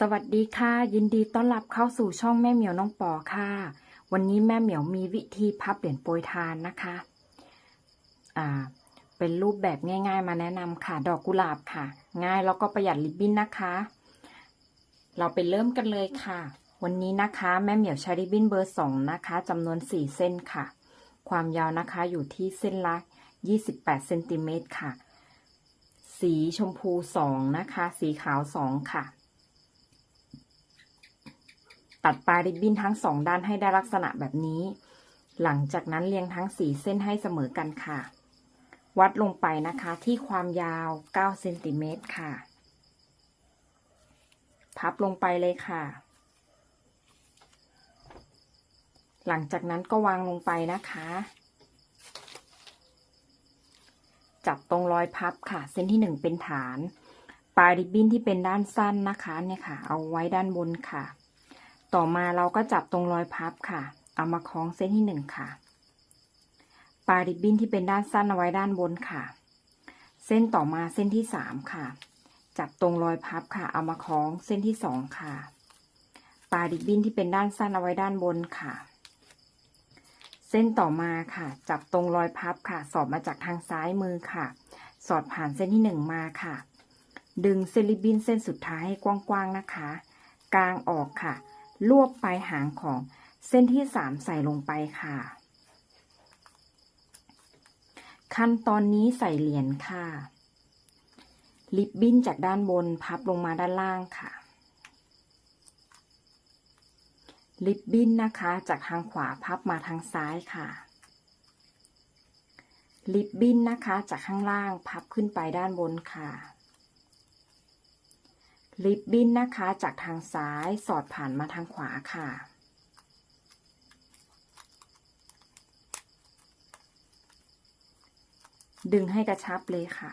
สวัสดีค่ะ ยินดีต้อนรับเข้าสู่ช่องแม่เหมียวน้องปอค่ะ วันนี้แม่เหมียวมีวิธีพับเหรียญโปรยทานนะคะอ่าเป็นรูปแบบง่าย ๆ มาแนะนำค่ะ ดอกกุหลาบค่ะ ง่ายแล้วก็ประหยัดริบบิ้นนะคะ เราไปเริ่มกันเลยค่ะ วันนี้นะคะแม่เหมียวใช้ริบบิ้นเบอร์สองนะคะจำนวนสี่เส้นค่ะ ความยาวนะคะอยู่ที่เส้นละ28เซนติเมตรค่ะ สีชมพูสองนะคะ สีขาวสองค่ะ ตัดปลายริบบิ้นทั้งสองด้านให้ได้ลักษณะแบบนี้ หลังจากนั้นเรียงทั้งสี่เส้นให้เสมอกันค่ะ วัดลงไปนะคะที่ความยาว 9 เซนติเมตรค่ะ พับลงไปเลยค่ะ หลังจากนั้นก็วางลงไปนะคะ จับตรงรอยพับค่ะ เส้นที่หนึ่งเป็นฐาน ปลายริบบิ้นที่เป็นด้านสั้นนะคะเนี่ยค่ะ เอาไว้ด้านบนค่ะ ต่อมาเราก็จับตรงรอยพับค่ะ เอามาคล้องเส้นที่หนึ่งค่ะ ปลายริบบิ้นที่เป็นด้านสั้นเอาไว้ด้านบนค่ะ เส้นต่อมาเส้นที่สามค่ะ จับตรงรอยพับค่ะ เอามาคล้องเส้นที่สองค่ะ ปลายริบบิ้นที่เป็นด้านสั้นเอาไว้ด้านบนค่ะ เส้นต่อมาค่ะ จับตรงรอยพับค่ะ สอดมาจากทางซ้ายมือค่ะ สอดผ่านเส้นที่หนึ่งมาค่ะ ดึงเส้นริบบิ้นเส้นสุดท้ายให้กว้างๆนะคะ กลางออกค่ะ รวบปลายหางของเส้นที่สามใส่ลงไปค่ะ ขั้นตอนนี้ใส่เหรียญค่ะ ลิบบิ้นจากด้านบนพับลงมาด้านล่างค่ะ ลิบบิ้นนะคะจากทางขวาพับมาทางซ้ายค่ะลิบบิ้นนะคะจากข้างล่างพับขึ้นไปด้านบนค่ะ ลิบบิ้นนะคะจากทางซ้ายสอดผ่านมาทางขวาค่ะ ดึงให้กระชับเลยค่ะ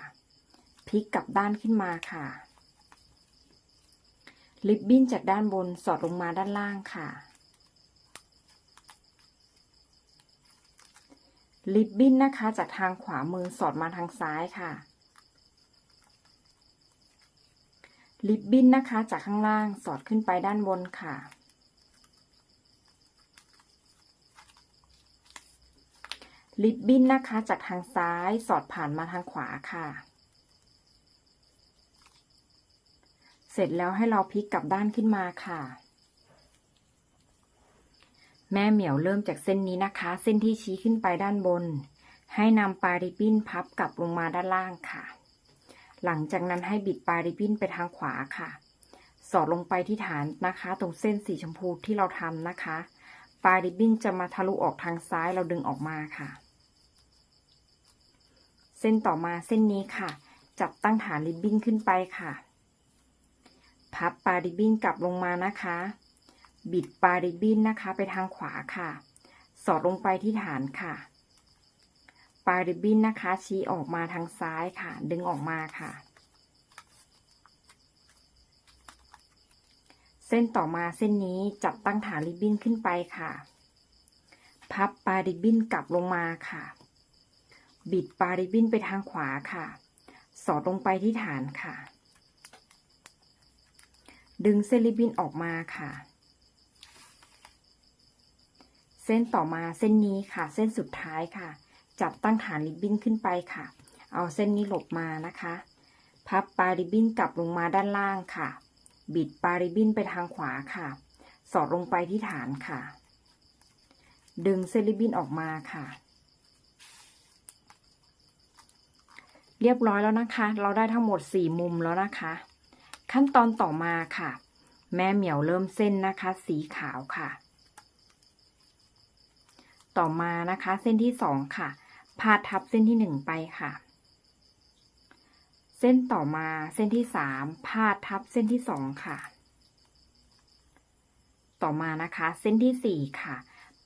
พลิกกลับด้านขึ้นมาค่ะ ลิบบิ้นจากด้านบนสอดลงมาด้านล่างค่ะ ลิบบิ้นนะคะจากทางขวามือสอดมาทางซ้ายค่ะ ลิบบิ้นนะคะ จากข้างล่างสอดขึ้นไปด้านบนค่ะ ลิบบิ้นนะคะ จากทางซ้ายสอดผ่านมาทางขวาค่ะ เสร็จแล้วให้เราพลิกกลับด้านขึ้นมาค่ะ แม่เหมียวเริ่มจากเส้นนี้นะคะ เส้นที่ชี้ขึ้นไปด้านบน ให้นำปลายริบบิ้นพับกลับลงมาด้านล่างค่ะ หลังจากนั้นให้บิดปลายริบบิ้นไปทางขวาค่ะ สอดลงไปที่ฐานนะคะ ตรงเส้นสีชมพูที่เราทำนะคะ ปลายริบบิ้นจะมาทะลุออกทางซ้ายเราดึงออกมาค่ะ เส้นต่อมาเส้นนี้ค่ะ จับตั้งฐานริบบิ้นขึ้นไปค่ะ พับปลายริบบิ้นกลับลงมานะคะ บิดปลายริบบิ้นนะคะ ไปทางขวาค่ะ สอดลงไปที่ฐานค่ะ ปลายริบบิ้นนะคะ ชี้ออกมาทางซ้ายค่ะ ดึงออกมาค่ะ เส้นต่อมาเส้นนี้จับตั้งฐานริบบิ้นขึ้นไปค่ะ พับปลายริบบิ้นกลับลงมาค่ะ บิดปลายริบบิ้นไปทางขวาค่ะ สอดลงไปที่ฐานค่ะ ดึงเส้นริบบิ้นออกมาค่ะเส้นต่อมาเส้นนี้ค่ะ เส้นสุดท้ายค่ะ จับตั้งฐานริบบิ้นขึ้นไปค่ะ เอาเส้นนี้หลบมานะคะ พับปลายริบบิ้นกลับลงมาด้านล่างค่ะ บิดปลายริบบิ้นไปทางขวาค่ะ สอดลงไปที่ฐานค่ะ ดึงเส้นริบบิ้นออกมาค่ะ เรียบร้อยแล้วนะคะ เราได้ทั้งหมดสี่มุมแล้วนะคะ ขั้นตอนต่อมาค่ะ แม่เหมียวเริ่มเส้นนะคะ สีขาวค่ะต่อมานะคะเส้นที่สองค่ะ พาดทับเส้นที่หนึ่งไปค่ะ เส้นต่อมาเส้นที่สามพาดทับเส้นที่สองค่ะ ต่อมานะคะ เส้นที่สี่ค่ะ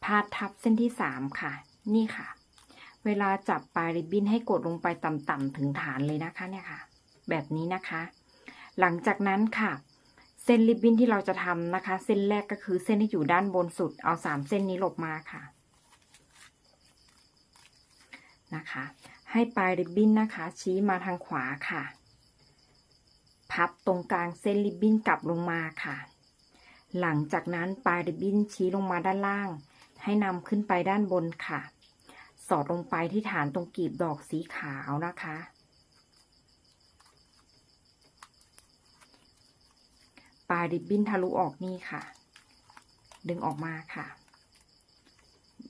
พาดทับเส้นที่สามค่ะ นี่ค่ะ เวลาจับปลายริบบิ้นให้กดลงไปต่ำๆถึงฐานเลยนะคะเนี่ยค่ะ แบบนี้นะคะ หลังจากนั้นค่ะเส้นริบบิ้นที่เราจะทำนะคะ เส้นแรกก็คือเส้นที่อยู่ด้านบนสุด เอาสามเส้นนี้หลบมาค่ะ นะคะ ให้ปลายริบบิ้นนะคะ ชี้มาทางขวาค่ะ พับตรงกลางเส้นริบบิ้นกลับลงมาค่ะ หลังจากนั้นปลายริบบิ้นชี้ลงมาด้านล่าง ให้นำขึ้นไปด้านบนค่ะ สอดลงไปที่ฐานตรงกีบดอกสีขาวนะคะปลายริบบิ้นทะลุออกนี่ค่ะ ดึงออกมาค่ะ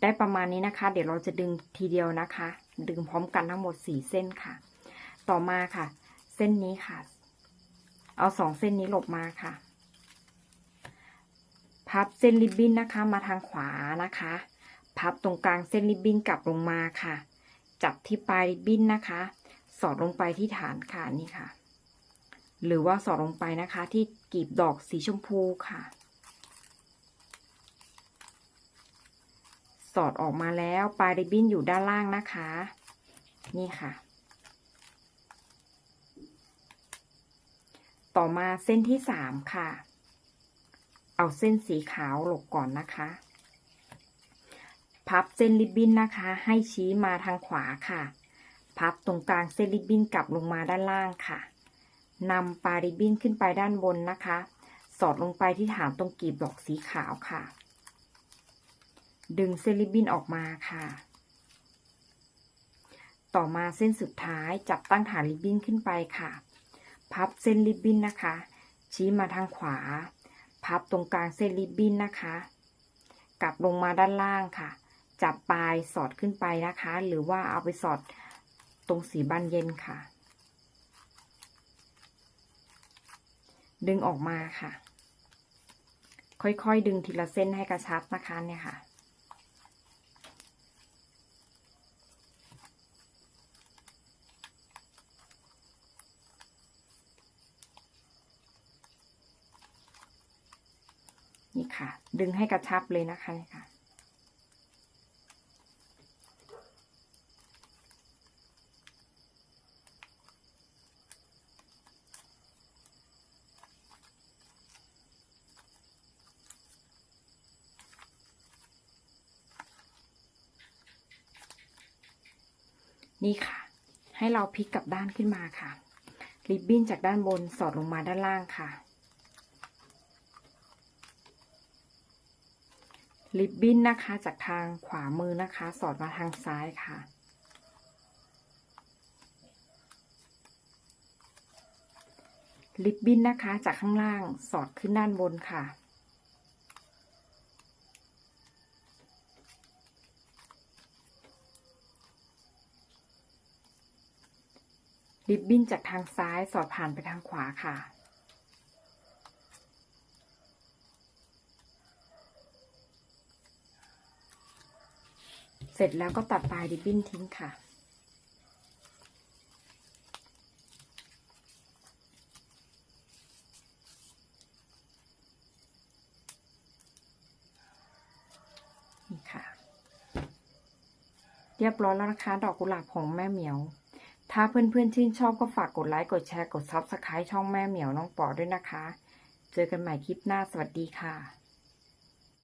ได้ประมาณนี้นะคะ เดี๋ยวเราจะดึงทีเดียวนะคะ ดึงพร้อมกันทั้งหมดสี่เส้นค่ะ ต่อมาค่ะ เส้นนี้ค่ะ เอาสองเส้นนี้หลบมาค่ะ พับเส้นริบบิ้นนะคะ มาทางขวานะคะ พับตรงกลางเส้นริบบิ้นกลับลงมาค่ะ จับที่ปลายริบบิ้นนะคะ สอดลงไปที่ฐานค่ะนี่ค่ะ หรือว่าสอดลงไปนะคะ ที่กลีบดอกสีชมพูค่ะ อดออกมาแล้ว ปลายริบบิ้นอยู่ด้านล่างนะคะ นี่ค่ะ ต่อมาเส้นที่สามค่ะ เอาเส้นสีขาวหลบก่อนนะคะ พับเส้นริบบิ้นนะคะ ให้ชี้มาทางขวาค่ะ พับตรงกลางเส้นริบบิ้นกลับลงมาด้านล่างค่ะนำปลายริบบิ้นขึ้นไปด้านบนนะคะ สอดลงไปที่ฐานตรงกลีบดอกสีขาวค่ะ ดึงเส้นริบบิ้นออกมาค่ะ ต่อมาเส้นสุดท้ายจับตั้งฐานริบบิ้นขึ้นไปค่ะ พับเส้นริบบิ้นนะคะ ชี้มาทางขวา พับตรงกลางเส้นริบบิ้นนะคะ กลับลงมาด้านล่างค่ะ จับปลายสอดขึ้นไปนะคะ หรือว่าเอาไปสอดตรงสีบานเย็นค่ะ ดึงออกมาค่ะ ค่อยๆ ดึงทีละเส้นให้กระชับนะคะเนี่ยค่ะ นี่ค่ะ ดึงให้กระชับเลยนะคะนี่ค่ะ นี่ค่ะ ให้เราพลิกกลับด้านขึ้นมาค่ะ ริบบิ้นจากด้านบนสอดลงมาด้านล่างค่ะ ริบบิ้นนะคะจากทางขวามือนะคะ สอดมาทางซ้ายค่ะริบบิ้นนะคะจากข้างล่างสอดขึ้นด้านบนค่ะริบบิ้นจากทางซ้ายสอดผ่านไปทางขวาค่ะ เสร็จแล้วก็ตัดปลายริบบิ้นทิ้งค่ะ นี่ค่ะ เรียบร้อยแล้วนะคะดอกกุหลาบของแม่เหมียว ถ้าเพื่อนๆชื่นชอบก็ฝากกดไลค์กดแชร์กดซับสไครต์ช่องแม่เหมียวน้องปอด้วยนะคะ เจอกันใหม่คลิปหน้าสวัสดีค่ะ